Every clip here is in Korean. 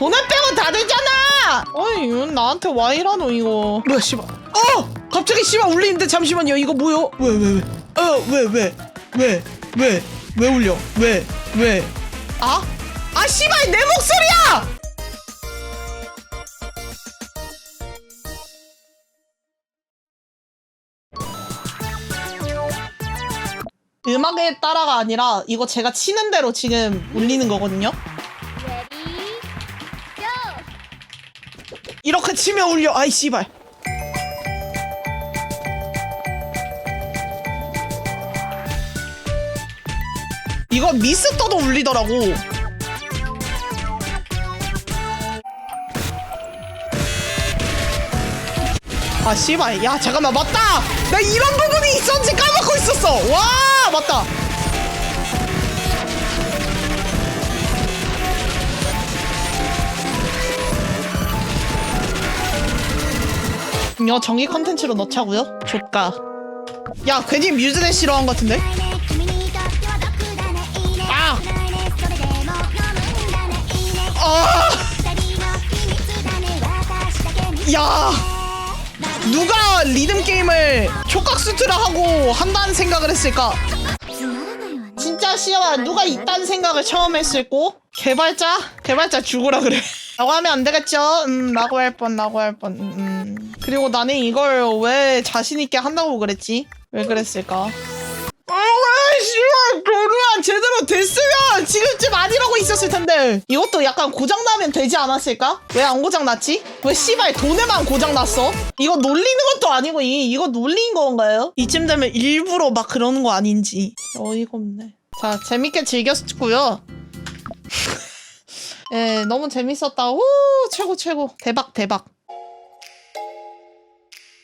돈을 빼고 다 되잖아! 어이 이건 나한테 와 이라노 이거. 뭐야 씨발. 어! 갑자기 씨발 울리는데 잠시만요. 이거 뭐요? 왜 왜 왜? 어 왜 왜? 왜 왜? 왜 울려? 왜 왜? 아? 아 씨발 내 목소리야! 음악에 따라가 아니라 이거 제가 치는 대로 지금 울리는 거거든요 이렇게 치면 울려. 아이 씨발. 이거 미스 떠도 울리더라고. 아 씨발. 야 잠깐만. 맞다! 나 이런 부분이 있었는지 까먹고 있었어. 와 맞다 이거 정의 컨텐츠로 넣자고요? 좋까 야 괜히 뮤즈네 싫어한 것 같은데? 아! 아! 야 누가 리듬 게임을 촉각 수트라 하고 한다는 생각을 했을까? 진짜 시험아 누가 이딴 생각을 처음 했을꼬? 개발자? 개발자 죽으라 그래 라고 하면 안 되겠죠? 음 라고 할 뻔 라고 할뻔 음. 그리고 나는 이걸 왜 자신있게 한다고 그랬지? 왜 그랬을까? 아왜 씨발 도루안 제대로 됐으면 지금쯤 안 이러고 있었을 텐데 이것도 약간 고장나면 되지 않았을까? 왜 안 고장났지? 왜 씨발 돈에만 고장났어? 이거 놀리는 것도 아니고 이, 이거 놀린 건가요? 이쯤 되면 일부러 막 그러는 거 아닌지 어이가 없네 자 재밌게 즐겼고요 예 너무 재밌었다. 오 최고 최고. 대박 대박.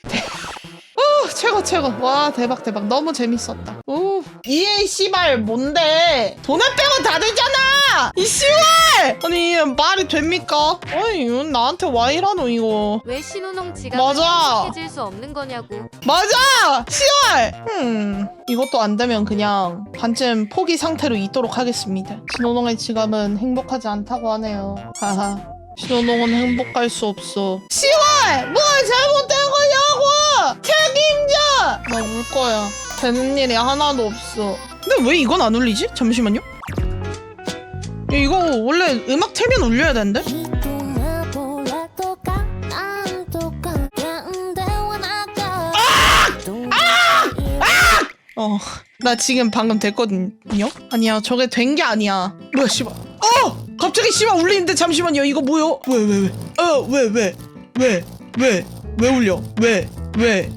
오, 최고 최고. 와 대박 대박. 너무 재밌었다. 오. EA 씨발 뭔데? 돈을 빼고 다 되잖아 이 씨발! 아니 말이 됩니까? 아니 이건 나한테 와 이라노 이거. 왜 신호농 지갑을 맞아. 해줄 수 없는 거냐고. 맞아! 씨발! 음 이것도 안 되면 그냥 반쯤 포기 상태로 있도록 하겠습니다. 신호농의 지갑은 행복하지 않다고 하네요. 하하. 신호농은 행복할 수 없어. 씨발! 뭐 잘못된 거냐고! 책임져! 나 울 거야. 되는 일이 하나도 없어. 근데 왜 이건 안 울리지? 잠시만요. 야, 이거 원래 음악 틀면 울려야 되는데? 어, 나 지금 방금 됐거든요? 아니야, 저게 된 게 아니야. 뭐야, 씨발. 어! 갑자기 씨발 울리는데 잠시만요. 이거 뭐요? 왜, 왜, 왜? 어, 왜, 왜? 왜? 왜? 왜 울려? 왜? 왜?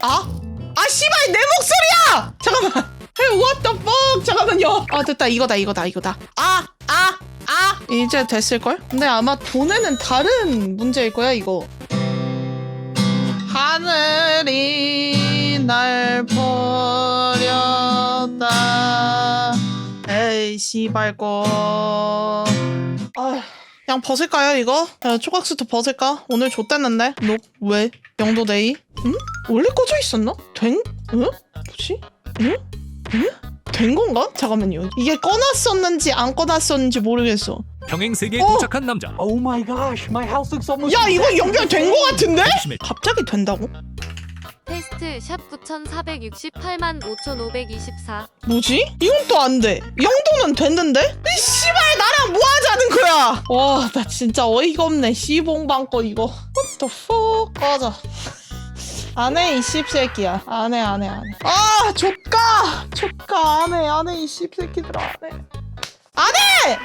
아? 아, 씨발, 내 목소리야! 잠깐만. Hey, what the fuck? 잠깐만요. 아, 됐다. 이거다, 이거다, 이거다. 아, 아, 아! 이제 됐을걸? 근데 아마 돈에는 다른 문제일 거야, 이거. 하늘이 날 버렸다. 에이, 씨발거. 아, 그냥 벗을까요, 이거? 야, 초각수트 벗을까? 오늘 좆됐는데? 너 왜? 영도데이? 응? 원래 꺼져 있었나? 된? 응? 뭐지? 응? 응? 된 건가? 잠깐만요. 이게 꺼놨었는지 안 꺼놨었는지 모르겠어. 평행 세계에 어! 도착한 남자. Oh my gosh, my house looks almost. 야, 이거 연결된 거 같은데? 심해. 갑자기 된다고? 테스트 샵 9468만 5524. 뭐지? 이건 또 안 돼. 이 정도는 됐는데? 이 씨발 나랑 뭐 하자는 거야? 와, 나 진짜 어이가 없네. 씨봉방 거 이거. What the fuck? 꺼져. 안 해, 이 씹새끼야. 안 해, 안 해, 안 해. 아, 족가! 족가, 안 해, 안 해, 이 씹새끼들아, 안 해. 안 해!